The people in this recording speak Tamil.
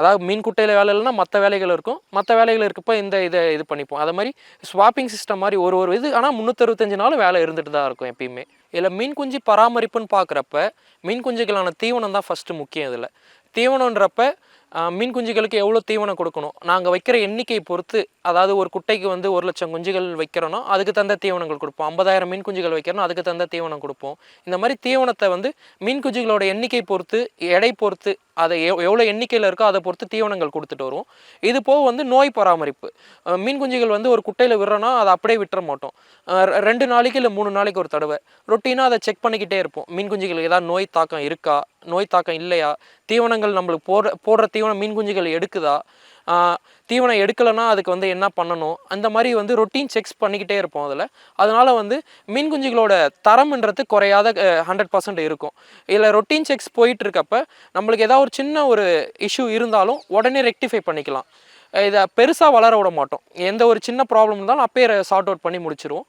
அதாவது மீன் குட்டையில் வேலை இல்லைன்னா மற்ற வேலைகள் இருக்கும். மற்ற வேலைகள் இருக்கப்போ இந்த இதை இது பண்ணிப்போம். அது மாதிரி ஸ்வாப்பிங் சிஸ்டம் மாதிரி ஒரு ஒரு இது ஆனால் முந்நூற்றறுபத்தஞ்சு நாள் வேலை இருந்துட்டு தான் இருக்கும் எப்பயுமே. இதில் மீன் குஞ்சு பராமரிப்புன்னு பார்க்குறப்ப மீன் குஞ்சுகளான தீவனம் தான் ஃபஸ்ட்டு முக்கியம் இதில். தீவனன்றப்ப மீன் குஞ்சுகளுக்கு எவ்வளோ தீவனம் கொடுக்கணும்? நாங்கள் வைக்கிற எண்ணிக்கையை பொறுத்து அதாவது ஒரு குட்டைக்கு வந்து ஒரு லட்சம் குஞ்சுகள் வைக்கிறோன்னா அதுக்கு தகுந்த தீவனங்கள் கொடுப்போம். ஐம்பதாயிரம் மீன் குஞ்சுகள் வைக்கிறோம் அதுக்கு தந்த தீவனம் கொடுப்போம். இந்த மாதிரி தீவனத்தை வந்து மீன் குஞ்சுகளோட எண்ணிக்கை பொறுத்து எடை பொறுத்து அதை எவ் எவ்வளோ எண்ணிக்கையில் இருக்கோ அதை பொறுத்து தீவனங்கள் கொடுத்துட்டு வருவோம். இது போக வந்து நோய் பராமரிப்பு. மீன் குஞ்சுகள் வந்து ஒரு குட்டையில் விடுறோன்னா அதை அப்படியே விட்டுற மாட்டோம். ரெண்டு நாளைக்கு இல்லை மூணு நாளைக்கு ஒரு தடவை. ரொட்டீனாக அதை செக் பண்ணிக்கிட்டே இருப்போம். மீன் குஞ்சுகளுக்கு ஏதாவது நோய் தாக்கம் இருக்கா? நோய் தாக்கம் இல்லையா? தீவனங்கள் நம்மளுக்கு போடுற போடுற தீவனம் மீன் குஞ்சுகள் எடுக்குதா? தீவனம் எடுக்கலைன்னா அதுக்கு வந்து என்ன பண்ணணும்? அந்த மாதிரி வந்து ரொட்டீன் செக்ஸ் பண்ணிக்கிட்டே இருப்போம் அதில். அதனால் வந்து மீன் குஞ்சுகளோட தரம்ன்றது குறையாத ஹண்ட்ரட் பர்சன்ட் இருக்கும். இதில் ரொட்டீன் செக்ஸ் போயிட்டு இருக்கப்ப நம்மளுக்கு ஏதாவது ஒரு சின்ன ஒரு இஷ்யூ இருந்தாலும் உடனே ரெக்டிஃபை பண்ணிக்கலாம். இதை பெருசாக வளர விட மாட்டோம். எந்த ஒரு சின்ன ப்ராப்ளம் இருந்தாலும் அப்பயே சார்ட் அவுட் பண்ணி முடிச்சிருவோம்.